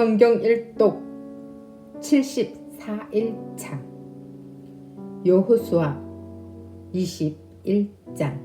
성경 일독 74일차 여호수아 21장.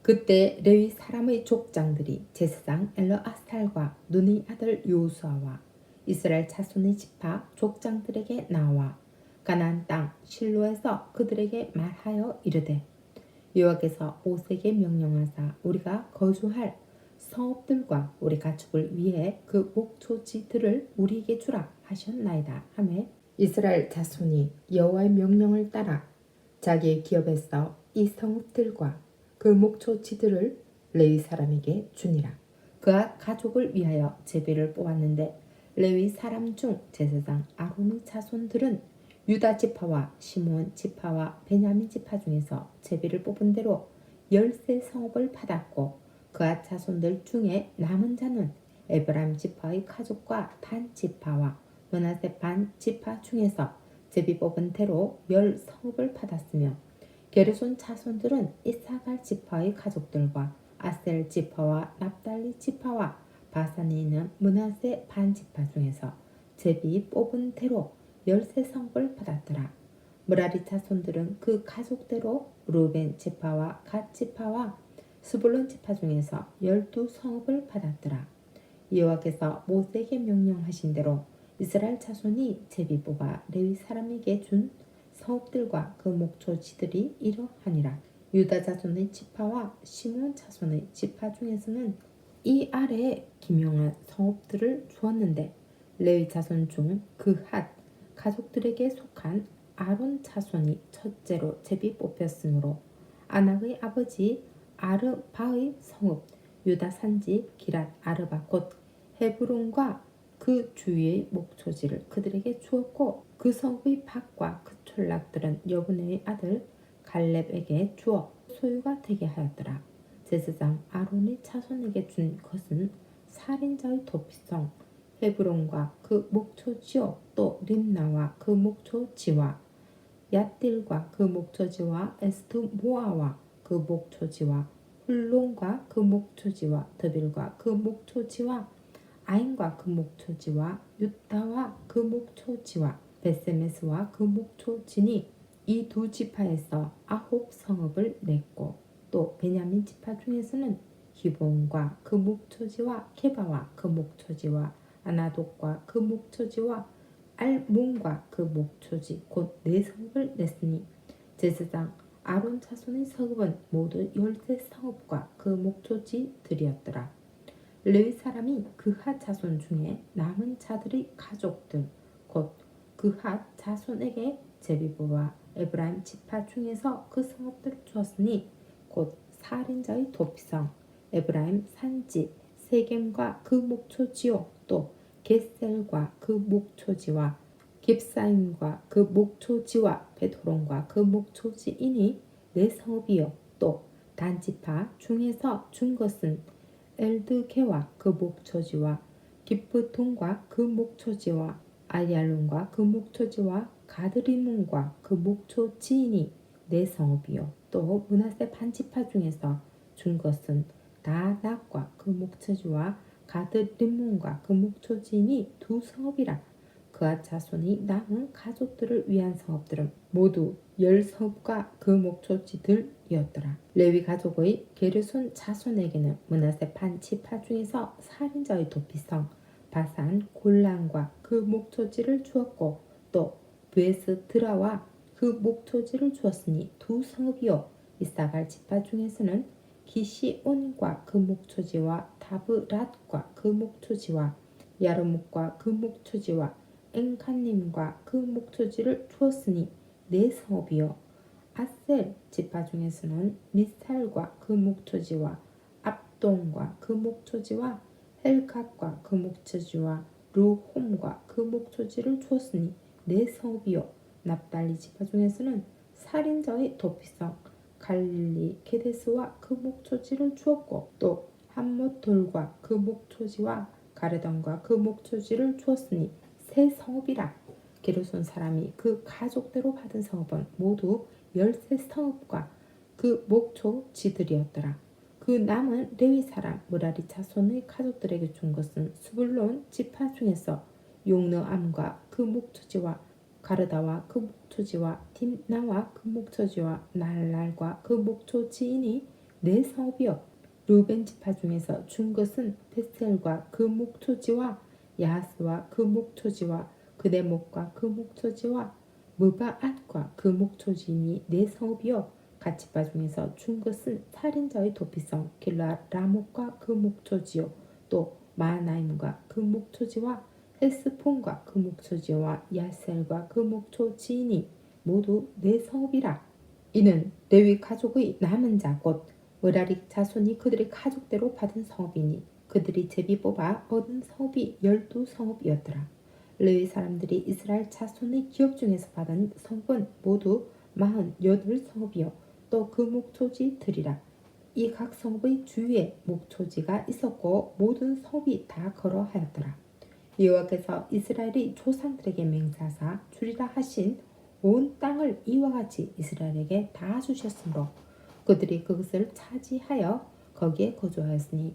그때 레위 사람의 족장들이 제사장 엘러아스탈과 눈의 아들 요수아와 이스라엘 자손의 지파 족장들에게 나와 가나안 땅 실로에서 그들에게 말하여 이르되 여호와께서 모세에게 명령하사 우리가 거주할 성읍들과 우리 가축을 위해 그 목초지들을 우리에게 주라 하셨나이다 하매 이스라엘 자손이 여호와의 명령을 따라 자기의 기업에서 이 성읍들과 그 목초지들을 레위 사람에게 주니라. 그가 가족을 위하여 제비를 뽑았는데 레위 사람 중 제사장 아론의 자손들은 유다 지파와 시므온 지파와 베냐민 지파 중에서 제비를 뽑은 대로 열세 성읍을 받았고 그아 자손들 중에 남은 자는 에브라임 지파의 가족과 단 지파와 문하세 반 지파 중에서 제비 뽑은 대로 열 성읍을 받았으며 게르손 자손들은 이사갈 지파의 가족들과 아셀 지파와 납달리 지파와 바산에 있는 문하세 반 지파 중에서 제비 뽑은 대로 열세 성읍을 받았더라. 무라리 자손들은 그 가족대로 루벤 지파와 갓 지파와 스불론 지파 중에서 열두 성읍을 받았더라. 여호와께서 모세에게 명령하신 대로 이스라엘 자손이 제비 뽑아 레위 사람에게 준 성읍들과 그 목초지들이 이러하니라. 유다 자손의 지파와 시몬 자손의 지파 중에서는 이 아래에 기명한 성읍들을 주었는데 레위 자손 중 그핫 가족들에게 속한 아론 자손이 첫째로 제비 뽑혔으므로 아낙의 아버지 아르바의 성읍 유다 산지 기랏 아르바 곧 헤브론과 그 주위의 목초지를 그들에게 주었고 그 성읍의 밭과 그 촌락들은 여분의 아들 갈렙에게 주어 소유가 되게 하였더라. 제사장 아론의 자손에게 준 것은 살인자의 도피성 헤브론과 그 목초지요 또 림나와 그 목초지와 얏딜과 그 목초지와 에스트모아와 그 목초지와 훌론과 그 목초지와 드빌과 그 목초지와 아인과 그 목초지와 유다와 그 목초지와 베세메스와 그 목초지니 이 두 지파에서 아홉 성읍을 냈고 또 베냐민 지파 중에서는 기본과 그 목초지와 케바와 그 목초지와 아나독과 그 목초지와 알몬과 그 목초지 곧 네 성읍을 냈으니 제사장 아론 자손의 성읍은 모두 열세 성읍과 그 목초지들이었더라. 레위 사람이 그핫 자손 중에 남은 자들의 가족들 곧 그핫 자손에게 제비보와 에브라임 지파 중에서 그 성읍들을 주었으니 곧 살인자의 도피성 에브라임 산지 세겜과 그 목초지요 또 게셀과 그 목초지와 깁사임과 그 목초지와 베토론과 그 목초지이니 내 성읍이요 또 단지파 중에서 준 것은 엘드케와 그 목초지와 기프톤과 그 목초지와 아리알론과 그 목초지와 가드리문과 그 목초지이니 내 성읍이요 또 문하세 반지파 중에서 준 것은 다낙과 그 목초지와 가드리문과 그 목초지이니 두 성읍이라 그와 자손이 남은 가족들을 위한 성읍들은 모두 열 성읍과 그 목초지들이었더라. 레위 가족의 게르손 자손에게는 문하세 반지파 중에서 살인자의 도피성 바산 골란과 그 목초지를 주었고 또 브에스드라와 그 목초지를 주었으니 두 성읍이요 이사갈 지파 중에서는 기시온과 그 목초지와 다브랏과 그 목초지와 야르묵과 그 목초지와 엔칸님과 그 목초지를 주었으니 네 성읍이요 아셀 지파 중에서는 미살과 그 목초지와 압동과 그 목초지와 헬갓과 그 목초지와 루홈과 그 목초지를 주었으니 네 성읍이요 납달리 지파 중에서는 살인자의 도피성 갈릴리 케데스와 그 목초지를 주었고 또 한못 돌과 그 목초지와 가르던과 그 목초지를 주었으니 세 성읍이라 게르손 사람이 그 가족대로 받은 성읍은 모두 열세 성읍과 그 목초 지들이었더라. 그그 남은 레위 사람 무라리 자손의 가족들에게 준 것은 수불론 지파 중에서 용너암과 그 목초지와 가르다와 그 목초지와 딥나와 그 목초지와 날랄과 그 목초지이니 내 성읍이요 루벤 지파 중에서 준 것은 베셀과 그 목초지와 야스와 그 목초지와 그대 목과 그 목초지와 무바앗과 그 목초지니 내 성읍이요. 가치파 중에서 준 것은 살인자의 도피성 길라 라목과 그 목초지요. 또 마나임과 그 목초지와 헤스폰과 그 목초지와 야셀과 그 목초지이니 모두 내 성읍이라. 이는 레위 가족의 남은 자곧 으라리 자손이 그들의 가족대로 받은 성읍이니 그들이 제비 뽑아 얻은 성읍이 열두 성읍이었더라. 레위 사람들이 이스라엘 자손의 기업 중에서 받은 성읍은 모두 마흔 여덟 성읍이요. 또 그 목초지들이라. 이 각 성읍의 주위에 목초지가 있었고 모든 성읍이 다 걸어하였더라. 여호와께서 이스라엘의 조상들에게 맹세하사 주리라 하신 온 땅을 이와 같이 이스라엘에게 다 주셨으므로 그들이 그것을 차지하여 거기에 거주하였으니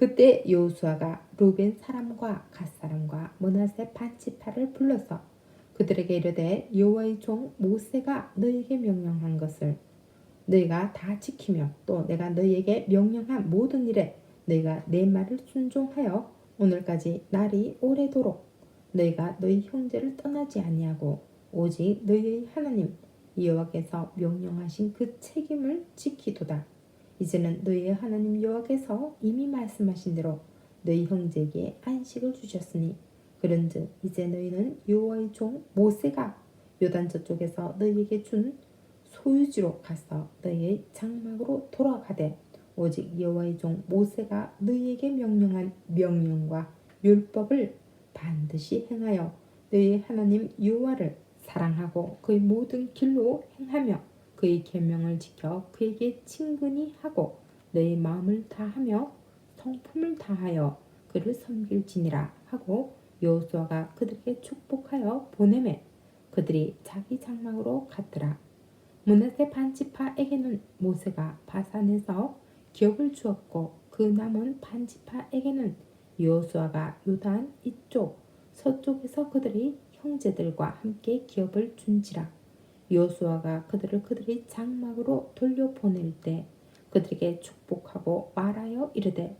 그때 여호수아가 루벤 사람과 갓 사람과 문하세 반지파를 불러서 그들에게 이르되 여호와의 종 모세가 너에게 명령한 것을 너희가 다 지키며 또 내가 너희에게 명령한 모든 일에 너희가 내 말을 순종하여 오늘까지 날이 오래도록 너희가 너희 형제를 떠나지 아니하고 오직 너희의 하나님 여호와께서 명령하신 그 책임을 지키도다. 이제는 너희의 하나님 여호와께서 이미 말씀하신 대로 너희 형제에게 안식을 주셨으니 그런즉 이제 너희는 여호와의 종 모세가 요단 저쪽에서 너희에게 준 소유지로 가서 너희의 장막으로 돌아가되 오직 여호와의 종 모세가 너희에게 명령한 명령과 율법을 반드시 행하여 너희 하나님 여호와를 사랑하고 그의 모든 길로 행하며 그의 계명을 지켜 그에게 친근히 하고 너희 마음을 다하며 성품을 다하여 그를 섬길지니라 하고 여호수아가 그들에게 축복하여 보내매 그들이 자기 장막으로 갔더라. 문하세 반지파에게는 모세가 바산에서 기업을 주었고 그 남은 반지파에게는 여호수아가 요단 이쪽 서쪽에서 그들이 형제들과 함께 기업을 준지라 여호수아가 그들을 그들의 장막으로 돌려보낼 때 그들에게 축복하고 말하여 이르되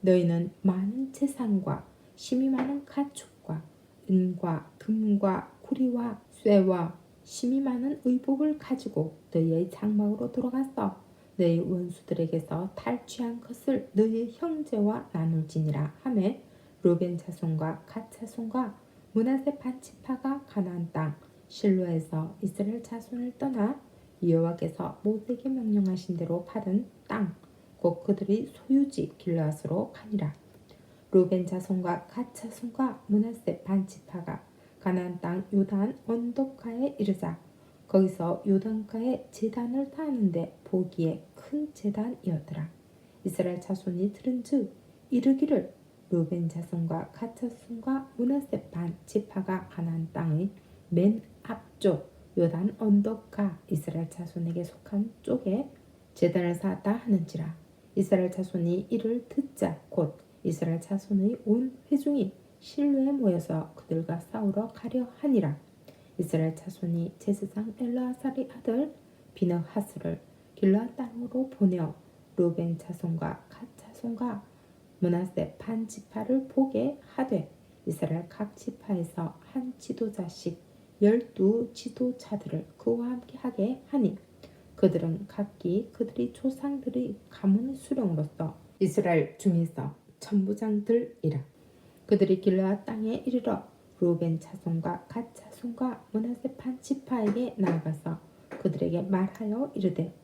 너희는 많은 재산과 심이 많은 가축과 은과 금과 구리와 쇠와 심이 많은 의복을 가지고 너희의 장막으로 돌아가서 너희 원수들에게서 탈취한 것을 너희 형제와 나눌지니라 하매 로벤 자손과 갓 자손과 문하세 반지파가 가나안 땅 실로에서 이스라엘 자손을 떠나 여호와께서 모세에게 명령하신 대로 받은 땅 곧 그들의 소유지 길라스로 가니라 로벤 자손과 갓 자손과 문하세 반지파가 가나안 땅 요단 언덕가에 이르자 거기서 요단가에 제단을 타는데 보기에 큰 제단이었더라. 이스라엘 자손이 들은즉 이르기를 루벤 자손과 갓 자손과 문하세 반 지파가 가나안 땅의 맨 앞쪽 요단 언덕가 이스라엘 자손에게 속한 쪽에 제단을 쌓았다 하는지라. 이스라엘 자손이 이를 듣자 곧 이스라엘 자손의 온 회중이 실로에 모여서 그들과 싸우러 가려 하니라. 이스라엘 자손이 제사장 엘라사리 아들 비너하스를 길라 땅으로 보내어 루벤 자손과 갓 자손과 문하세 반 지파를 보게 하되 이스라엘 각 지파에서 한 지도자씩 열두 지도자들을 그와 함께 하게 하니 그들은 각기 그들의 조상들의 가문 수령으로서 이스라엘 중에서 천부장들이라. 그들이 길라 땅에 이르러 루벤 자손과 갓 자손과 문하세 반 지파에게 나아가서 그들에게 말하여 이르되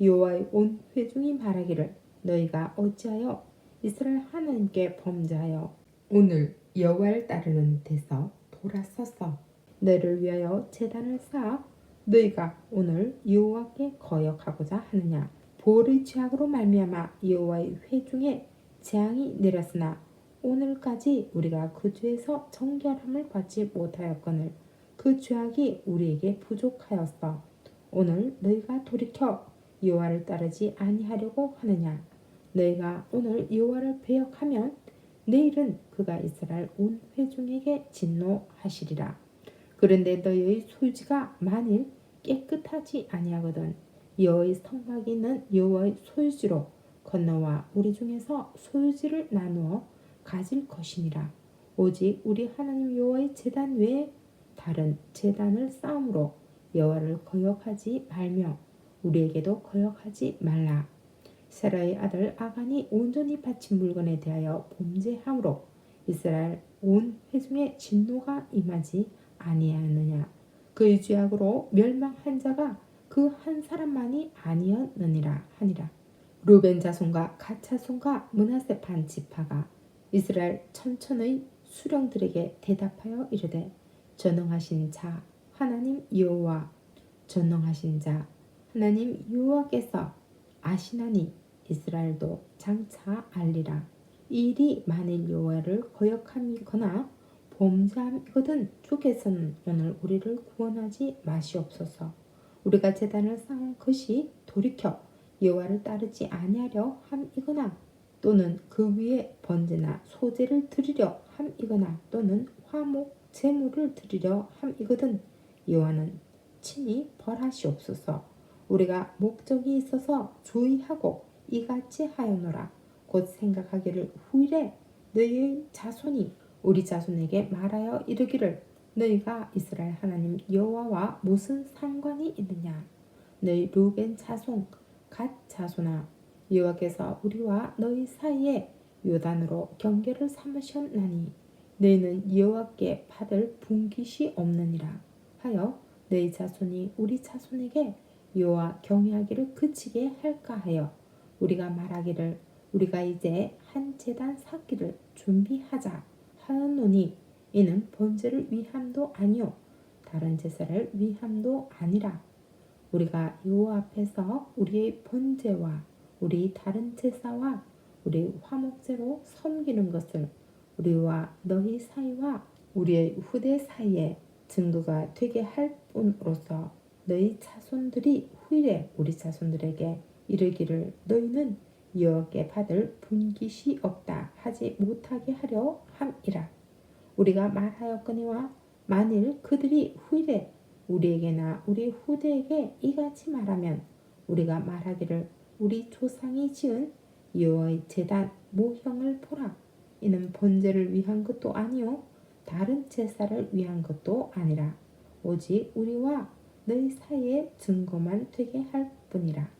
여호와의 온 회중이 말하기를 너희가 어찌하여 이스라엘 하나님께 범죄하여 오늘 여호와를 따르는 데서 돌아서서 너를 위하여 제단을 쌓아 너희가 오늘 여호와께 거역하고자 하느냐? 보를 죄악으로 말미암아 여호와의 회중에 재앙이 내렸으나 오늘까지 우리가 그 죄에서 정결함을 받지 못하였거늘 그 죄악이 우리에게 부족하였어. 오늘 너희가 돌이켜 여호와를 따르지 아니하려고 하느냐? 너희가 오늘 여호와를 배역하면 내일은 그가 이스라엘 온 회중에게 진노하시리라 그런데 너희의 소유지가 만일 깨끗하지 아니하거든 여호와의 성막이 있는 여호와의 소유지로 건너와 우리 중에서 소유지를 나누어 가질 것이니라. 오직 우리 하나님 여호와의 제단 외에 다른 제단을 쌓음으로 여호와를 거역하지 말며 우리에게도 거역하지 말라. 세라의 아들 아간이 온전히 바친 물건에 대하여 범죄함으로 이스라엘 온 회중의 진노가 임하지 아니하느냐? 그의 죄악으로 멸망한 자가 그 한 사람만이 아니었느니라 하니라. 루벤 자손과 갓 자손과 문하세 반 지파가 이스라엘 천천의 수령들에게 대답하여 이르되 전능하신 자 하나님 여호와 전능하신 자 하나님 여호와께서 아시나니 이스라엘도 장차 알리라. 이 일이 만일 여호와를 거역함이거나 범죄함이거든 주께서는 오늘 우리를 구원하지 마시옵소서. 우리가 제단을 쌓은 것이 돌이켜 여호와를 따르지 아니하려 함이거나 또는 그 위에 번제나 소제를 드리려 함이거나 또는 화목 제물을 드리려 함이거든 여호와는 친히 벌하시옵소서. 우리가 목적이 있어서 주의하고 이같이 하였노라. 곧 생각하기를 후일에 너희의 자손이 우리 자손에게 말하여 이르기를 너희가 이스라엘 하나님 여호와와 무슨 상관이 있느냐? 너희 루벤 자손 갓 자손아 여호와께서 우리와 너희 사이에 요단으로 경계를 삼으셨나니 너희는 여호와께 받을 분깃이 없느니라. 하여 너희 자손이 우리 자손에게 여호와 경외하기를 그치게 할까 하여 우리가 말하기를 우리가 이제 한 제단 쌓기를 준비하자 하였노니 이는 번제를 위함도 아니요 다른 제사를 위함도 아니라 우리가 여호와 앞에서 우리의 번제와 우리 다른 제사와 우리 화목제로 섬기는 것을 우리와 너희 사이와 우리의 후대 사이에 증거가 되게 할 뿐으로서 너희 자손들이 후일에 우리 자손들에게 이르기를 너희는 여호와께 받을 분깃이 없다. 하지 못하게 하려 함이라. 우리가 말하였거니와 만일 그들이 후일에 우리에게나 우리 후대에게 이같이 말하면 우리가 말하기를 우리 조상이 지은 여호와의 제단 모형을 보라. 이는 번제를 위한 것도 아니요 다른 제사를 위한 것도 아니라 오직 우리와 너희 사이에 증거만 되게 할 뿐이라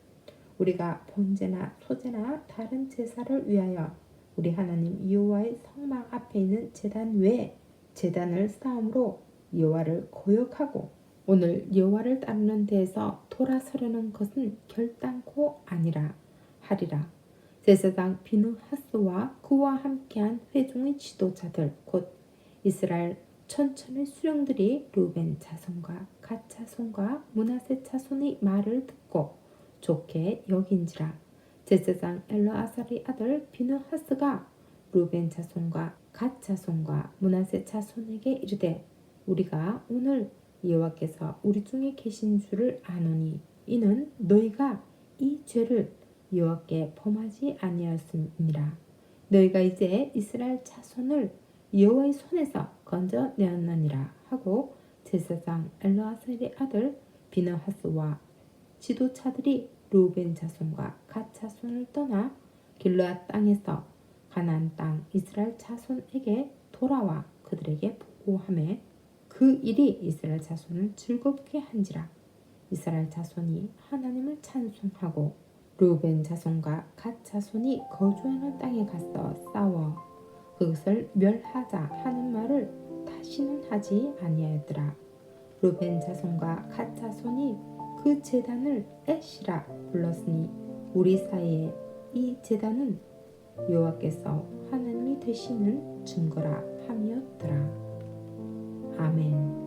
우리가 번제나 소제나 다른 제사를 위하여 우리 하나님 여호와의 성막 앞에 있는 제단 외에 제단을 쌓음으로 여호와를 거역하고 오늘 여호와를 따르는 데에서 돌아서려는 것은 결단코 아니라 하리라. 제사장 비누하스와 그와 함께한 회중의 지도자들 곧 이스라엘 천천의 수령들이 루벤 자손과 갓 자손과 문하세 자손의 말을 듣고 좋게 여긴지라. 제사장 엘르아살의 아들 비누하스가 루벤 자손과 갓 자손과 문하세 자손에게 이르되 우리가 오늘 여호와께서 우리 중에 계신 줄을 아노니 이는 너희가 이 죄를 여호와께 범하지 아니하였음이라. 너희가 이제 이스라엘 자손을 여호와의 손에서 건져내었느니라 하고 제사장 엘르아셀의 아들 비너하스와 지도차들이 루벤 자손과 갓 자손을 떠나 길르앗 땅에서 가나안 땅 이스라엘 자손에게 돌아와 그들에게 보고함에 그 일이 이스라엘 자손을 즐겁게 한지라. 이스라엘 자손이 하나님을 찬송하고 루벤 자손과 갓 자손이 거주하는 땅에 가서 싸워 그것을 멸하자 하는 말을 다시는 하지 아니하였더라. 루벤 자손과 갓 자손이 그 제단을 에시라 불렀으니 우리 사이에 이 제단은 여호와께서 하나님이 되시는 증거라 함이었더라. 아멘.